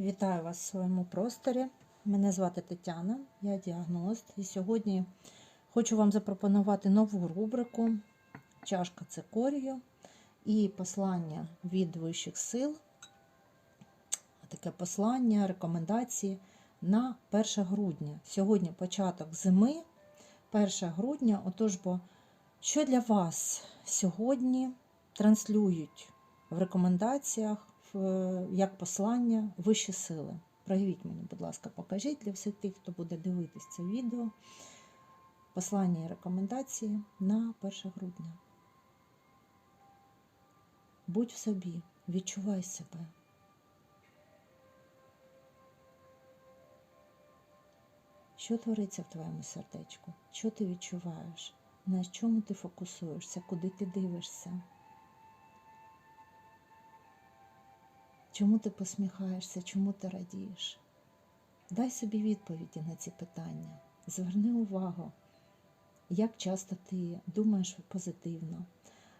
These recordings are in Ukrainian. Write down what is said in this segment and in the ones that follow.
Вітаю вас в своєму просторі. Мене звати Тетяна, я діагност. І сьогодні хочу вам запропонувати нову рубрику Чашка цикорію і послання від вищих сил. Таке послання, рекомендації на 1 грудня. Сьогодні початок зими, 1 грудня. Отож, бо що для вас сьогодні транслюють в рекомендаціях? В- як послання вищі сили. Проявіть мені, будь ласка, покажіть для всіх тих, хто буде дивитись це відео. Послання і рекомендації на 1 грудня. Будь в собі, відчувай себе. Що твориться в твоєму сердечку? Що ти відчуваєш? На чому ти фокусуєшся? Куди ти дивишся? Чому ти посміхаєшся, чому ти радієш? Дай собі відповіді на ці питання. Зверни увагу, як часто ти думаєш позитивно,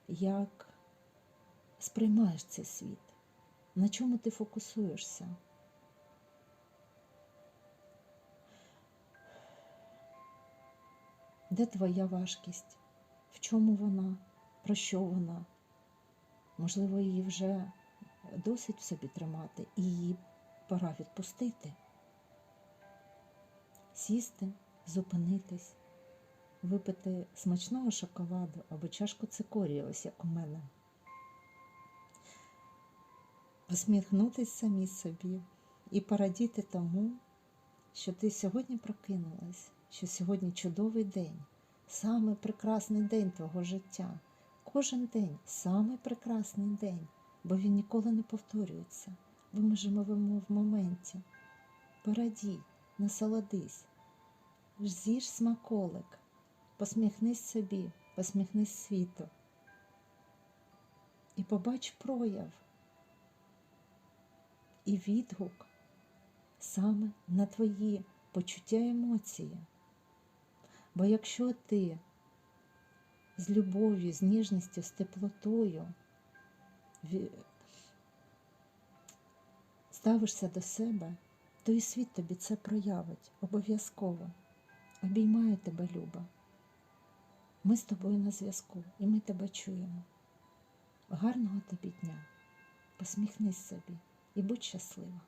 як сприймаєш цей світ, на чому ти фокусуєшся. Де твоя важкість? В чому вона? Про що вона? Можливо, її вже досить в собі тримати, і її пора відпустити, сісти, зупинитись, випити смачного шоколаду або чашку цикорії, ось як у мене. Посміхнутись самі собі і порадіти тому, що ти сьогодні прокинулась, що сьогодні чудовий день, самий прекрасний день твого життя. Кожен день самий прекрасний день бо він ніколи не повторюється, бо ми живемо в моменті. Порадій, насолодись, з'їж смаколик, посміхнись собі, посміхнись світу. І побач прояв і відгук саме на твої почуття емоції. Бо якщо ти з любов'ю, з ніжністю, з теплотою ставишся до себе, то і світ тобі це проявить обов'язково. Обіймаю тебе, Люба. Ми з тобою на зв'язку і ми тебе чуємо. Гарного тобі дня. Посміхнись собі і будь щаслива.